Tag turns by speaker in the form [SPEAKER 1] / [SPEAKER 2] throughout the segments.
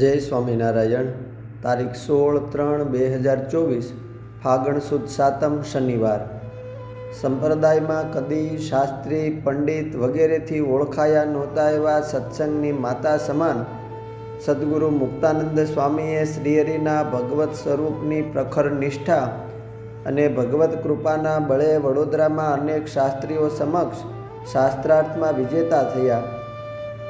[SPEAKER 1] જય સ્વામિનારાયણ, તારીખ સોળ ત્રણ બે હજાર ચોવીસ, ફાગણ સુદ સાતમ શનિવાર. સંપ્રદાયમાં કદી શાસ્ત્રી, પંડિત વગેરેથી ઓળખાયા નહોતા એવા સત્સંગની માતા સમાન સદગુરુ મુક્તાનંદ સ્વામીએ શ્રીહરિના ભગવત સ્વરૂપની પ્રખર નિષ્ઠા અને ભગવત કૃપાના બળે વડોદરામાં અનેક શાસ્ત્રીઓ સમક્ષ શાસ્ત્રાર્થમાં વિજેતા થયા.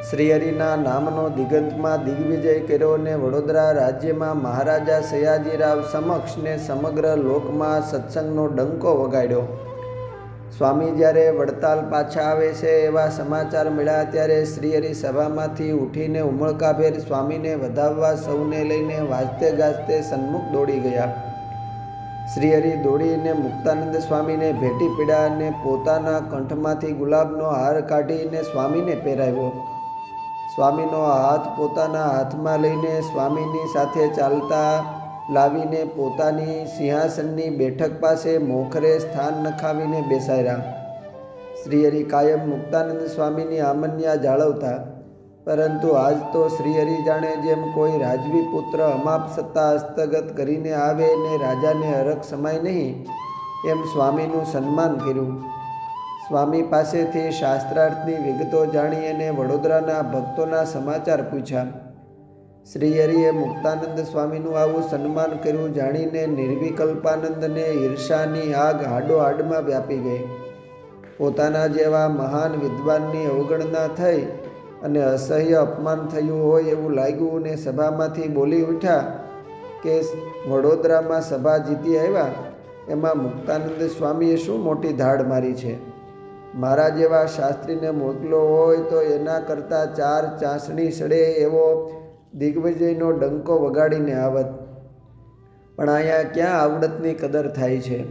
[SPEAKER 1] શ્રીહરિના નામનો દિગંતમાં દિગ્વિજય કર્યો અને વડોદરા રાજ્યમાં મહારાજા સયાજીરાવ સમક્ષ ને સમગ્ર લોકમાં સત્સંગનો ડંકો વગાડ્યો. સ્વામી જ્યારે વડતાલ પાછા આવે છે એવા સમાચાર મળ્યા ત્યારે શ્રીહરિ સભામાંથી ઉઠીને ઉમળકાભેર સ્વામીને વધાવવા સૌને લઈને વાજતે ગાજતે સન્મુખ દોડી ગયા. શ્રીહરિ દોડીને મુક્તાનંદ સ્વામીને ભેટી પીડા અને પોતાના કંઠમાંથી ગુલાબનો હાર કાઢીને સ્વામીને પહેરાવ્યો. સ્વામીનો હાથ પોતાના હાથમાં લઈને સ્વામીની સાથે ચાલતા લાવીને પોતાની સિંહાસનની બેઠક પાસે મોખરે સ્થાન નખાવીને બેસાડ્યા. શ્રીહરિ કાયમ મુક્તાનંદ સ્વામીની આમન્યા જાળવતા. પરંતુ આજ તો શ્રીહરિ જાણે જેમ કોઈ રાજવી પુત્ર અમાપ સત્તા હસ્તગત કરીને આવે ને રાજાને હરખ સમાય નહીં, એમ સ્વામીનું સન્માન કર્યું. સ્વામી પાસેથી શાસ્ત્રાર્થની વિગતો જાણી અને વડોદરાના ભક્તોના સમાચાર પૂછ્યા. શ્રી હરિએ મુક્તાનંદ સ્વામીનું આવું સન્માન કર્યું જાણીને નિર્વિકલ્પાનંદને ઈર્ષાની આગ હાડો હાડમાં વ્યાપી ગઈ. પોતાના જેવા મહાન વિદ્વાનની અવગણના થઈ અને અસહ્ય અપમાન થયું હોય એવું લાગ્યું ને સભામાંથી બોલી ઉઠ્યા કે વડોદરામાં સભા જીતી આવ્યા, એમાં મુક્તાનંદ સ્વામીએ શું મોટી ધાડ મારી છે? મારા જેવા શાસ્ત્રીને મોકલો હોય તો એના કરતાં ચાર ચાસણી સડે એવો દિગ્વિજયનો ડંકો વગાડીને આવત. પણ અહીંયા ક્યાં આવડતની કદર થાય છે?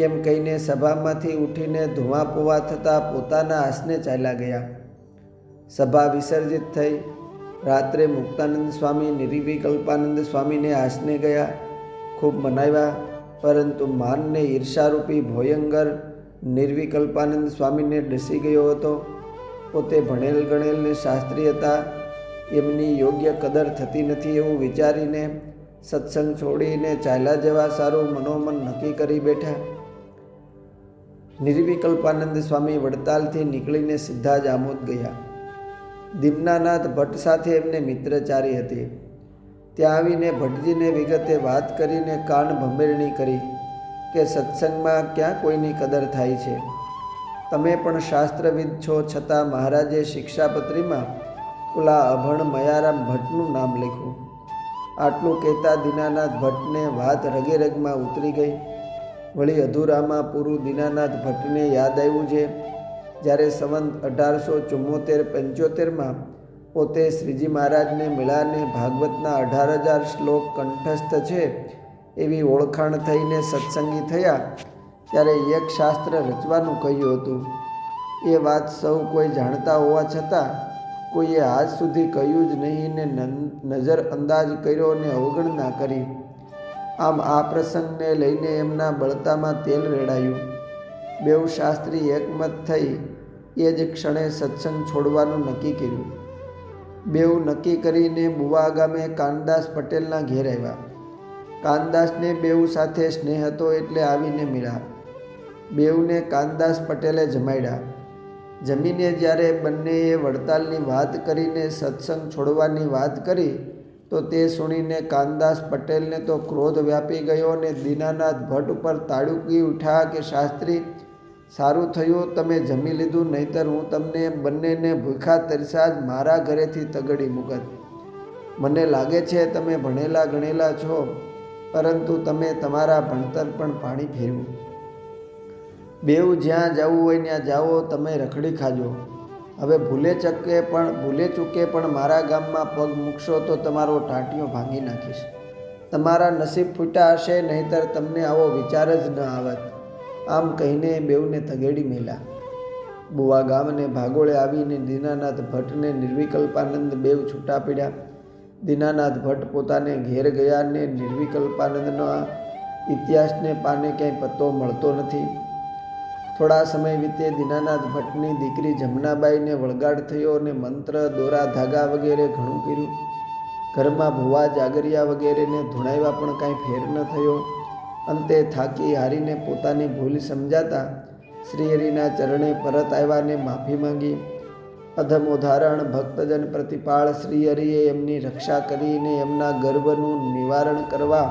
[SPEAKER 1] એમ કહીને સભામાંથી ઉઠીને ધુઆ પુવા થતાં પોતાના આસને ચાલ્યા ગયા. સભા વિસર્જિત થઈ. રાત્રે મુક્તાનંદ સ્વામી નિર્વિકલ્પાનંદ સ્વામીને આસને ગયા. ખૂબ મનાવ્યા. પરંતુ માનને ઈર્ષારૂપી ભોયંગર નિર્વિકલ્પાનંદ સ્વામીને ડસી ગયો હતો. પોતે ભણેલ ગણેલને શાસ્ત્રી હતા. એમની યોગ્ય કદર થતી નથી એવું વિચારીને સત્સંગ છોડીને ચાલ્યા જવા સારું મનોમન નક્કી કરી બેઠા. નિર્વિકલ્પાનંદ સ્વામી વડતાલથી નીકળીને સીધા જ આમોદ ગયા. દીમનાનાથ ભટ્ટ સાથે એમને મિત્રચારી હતી. ત્યાં આવીને ભટ્ટજીને વિગતે વાત કરીને કાન ભંભેરણી કરી. કે સત્સંગમાં ક્યાં કોઈની કદર થાય છે? તમે પણ શાસ્ત્રવિદ છો છતાં મહારાજે શિક્ષાપત્રીમાં ઓલા અભણ મયારામ ભટ્ટનું નામ લખ્યું. આટલું કહેતા દીનાનાથ ભટ્ટને વાત રગે રગમાં ઉતરી ગઈ. વળી અધૂરામાં પૂરું દીનાનાથ ભટ્ટને યાદ આવ્યું છે. જ્યારે સંવંત અઢારસો ચુમ્મોતેર પંચોતેરમાં પોતે શ્રીજી મહારાજને મેળાને ભાગવતના અઢાર હજાર શ્લોક કંઠસ્થ છે એવી ઓળખાણ થઈને સત્સંગી થયા, ત્યારે એક શાસ્ત્ર રચવાનું કહ્યું હતું. એ વાત સૌ કોઈ જાણતા હોવા છતાં, કોઈએ આજ સુધી કહ્યું જ નહીં ને નજર અંદાજ કર્યો ને અવગણના કરી. આમ આ પ્રસંગને લઈને એમના બળતામાં તેલ રેડાયું. બેઉ શાસ્ત્રી એકમત થઈ એ જ ક્ષણે સત્સંગ છોડવાનું નક્કી કર્યું. બેઉ નક્કી કરીને બુવા ગામે કાનદાસ પટેલના ઘેર આવ્યા. કાનદાસને બેઉ સાથે સ્નેહ હતો એટલે આવીને મળ્યા. બેઉને કાનદાસ પટેલે જમાડ્યા. જમીને જ્યારે બંનેએ વડતાલની વાત કરીને સત્સંગ છોડવાની વાત કરી, તો તે સુણીને કાનદાસ પટેલને તો ક્રોધ વ્યાપી ગયો અને દીનાનાથ ભટ્ટ ઉપર તાડુકી ઉઠ્યા કે, શાસ્ત્રી, સારું થયું તમે જમી લીધું, નહીતર હું તમને બંનેને ભૂખા તરસા જ મારા ઘરેથી તગડી મુકત. મને લાગે છે તમે ભણેલા ગણેલા છો. પરંતુ તમે તમારા ભણતર પણ પાણી ફેરવું બેવ જ્યાં જવું હોય ત્યાં જાઓ, તમે રખડી ખાજો. હવે ભૂલે ચકે પણ, ભૂલે ચૂકે પણ મારા ગામમાં પગ મૂકશો તો તમારો ટાંટિયો ભાંગી નાખીશ. તમારા નસીબ ફૂટા હશે, નહીતર તમને આવો વિચાર જ ન આવત. આમ કહીને બેઉને તગેડી મેલા. બુવા ગામને ભાગોળે આવીને દીનાનાથ ભટ્ટને નિર્વિકલ્પાનંદ બેવ છૂટા પડ્યા. દીનાનાથ ભટ્ટ પોતાને ઘેર ગયા ને નિર્વિકલ્પાનંદના ઇતિહાસને પાને ક્યાંય પત્તો મળતો નથી. થોડા સમય વીતે દીનાનાથ ભટ્ટની દીકરી જમનાબાઈને વળગાડ થયો અને મંત્ર, દોરા, ધાગા વગેરે ઘણું કર્યું. ઘરમાં ભુવા, જાગરિયા વગેરેને ધૂણાવ્યા પણ કાંઈ ફેર ન થયો. અંતે થાકી હારીને પોતાની ભૂલ સમજાતા શ્રી હરિના ચરણે પરત આવ્યાને માફી માંગી. અધમ ઉદાહરણ ભક્તજન પ્રતિપાળ શ્રી હરિએ એમની રક્ષા કરીને એમના ગર્વનું નિવારણ કરવા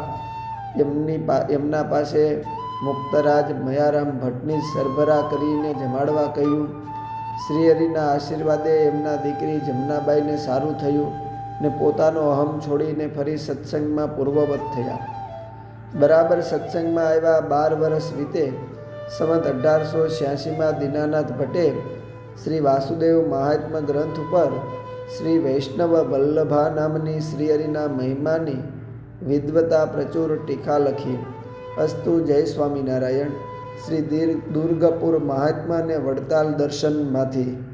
[SPEAKER 1] એમની એમના પાસે મુક્તરાજ મયારામ ભટ્ટની સરભરા કરીને જમાડવા કહ્યું. શ્રી હરિના આશીર્વાદે એમના દીકરી જમનાબાઈને સારું થયું ને પોતાનો અહમ છોડીને ફરી સત્સંગમાં પૂર્વવત થયા. બરાબર સત્સંગમાં આવ્યા બાર વર્ષ વીતે. સમત અઢારસો છ્યાસીમાં દીનાનાથ ભટ્ટે શ્રી વાસુદેવ મહાત્મા ગ્રંથ ઉપર શ્રી વૈષ્ણવ વલ્લભા નામની શ્રી હરિના મહિમાની વિદ્વતા પ્રચુર ટીકા લખી, અસ્તુ જય સ્વામિનારાયણ. શ્રી દીર દુર્ગપુર મહાત્માને વડતાલ દર્શનમાંથી